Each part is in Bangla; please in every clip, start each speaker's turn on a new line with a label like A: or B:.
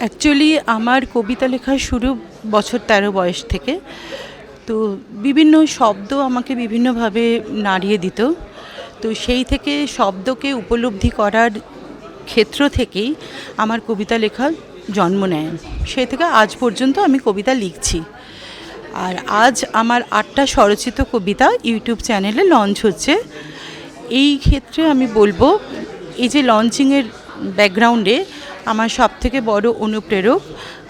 A: অ্যাকচুয়ালি আমার কবিতা লেখা শুরু বছর তেরো বয়স থেকে। তো বিভিন্ন শব্দ আমাকে বিভিন্নভাবে নাড়িয়ে দিত। তো সেই থেকে শব্দকে উপলব্ধি করার ক্ষেত্র থেকেই আমার কবিতা লেখা জন্ম নেয়। সেই থেকে আজ পর্যন্ত আমি কবিতা লিখছি। আর আজ আমার আটটা স্বরচিত কবিতা ইউটিউব চ্যানেলে লঞ্চ হচ্ছে। এই ক্ষেত্রে আমি বলব, এই যে লঞ্চিংয়ের ব্যাকগ্রাউন্ডে আমার সবথেকে বড় অনুপ্রেরক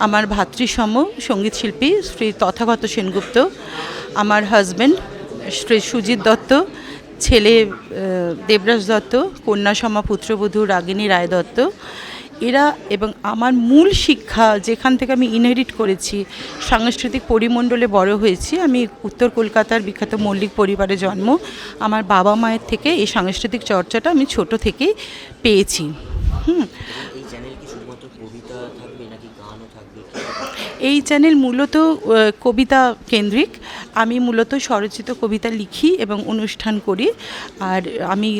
A: আমার ভাতৃসম সংগীত শিল্পী শ্রী তথাগত সেনগুপ্ত, আমার হাজব্যান্ড শ্রী সুজিত দত্ত, ছেলে দেবরাজ দত্ত কন্যাসমা পুত্রবধূ রাগিনী রায় দত্ত। এরা এবং আমার মূল শিক্ষা যেখান থেকে আমি ইনহেরিট করেছি, সাংস্কৃতিক পরিমণ্ডলে বড় হয়েছি, আমি উত্তর কলকাতার বিখ্যাত মল্লিক পরিবারে জন্ম, আমার বাবা মায়ের থেকে এই সাংস্কৃতিক চর্চাটা আমি ছোট থেকেই পেয়েছি। হুম
B: এই চ্যানেল কি শুধুমাত্র কবিতা থাকবে নাকি গানও থাকবে
A: এই চ্যানেল মূলত কবিতা কেন্দ্রিক আমি মূলত স্বরচিত কবিতা লিখি এবং অনুষ্ঠান করি আর আমি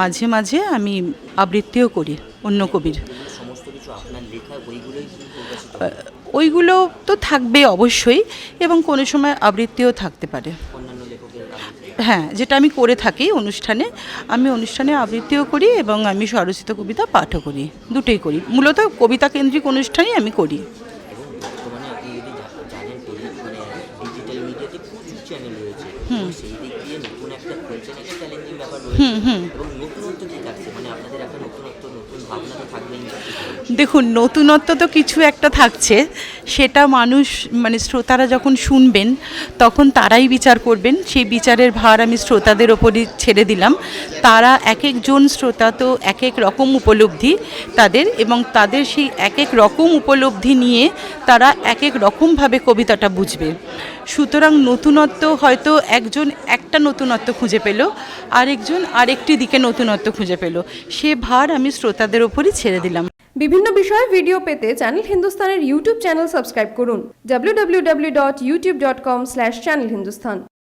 A: মাঝে মাঝে আমি আবৃত্তিও করি অন্য কবির? ওইগুলো তো থাকবে অবশ্যই এবং কোনো সময় আবৃত্তিও থাকতে পারে? হ্যাঁ যেটা আমি করে থাকি অনুষ্ঠানে আমি অনুষ্ঠানে আবৃত্তিও করি এবং আমি স্বরচিত কবিতা পাঠও করি দুটোই করি। মূলত কবিতা কেন্দ্রিক অনুষ্ঠানই আমি করি।
B: হুম। হুম আপনি
A: দেখুন, নতুনত্ব তো কিছু একটা থাকছে। সেটা মানুষ মানে শ্রোতারা যখন শুনবেন, তখন তারাই বিচার করবেন। সেই বিচারের ভার আমি শ্রোতাদের ওপরই ছেড়ে দিলাম। তারা এক একজন শ্রোতা তো এক এক রকম উপলব্ধি তাদের এবং তাদের সেই এক এক রকম উপলব্ধি নিয়ে তারা এক এক রকমভাবে কবিতাটা বুঝবে। সুতরাং নতুনত্ব হয়তো একজন একটা নতুনত্ব খুঁজে পেল, আরেকজন আরেকটি দিকে নতুনত্ব খুঁজে পেল। সে ভার আমি শ্রোতাদের ওপরই ছেড়ে দিলাম।
C: বিভিন্ন বিষয়ে ভিডিও পেতে চ্যানেল হিন্দুস্তানের ইউটিউব চ্যানেল সাবস্ক্রাইব করুন। www.youtube.com/channelhindustan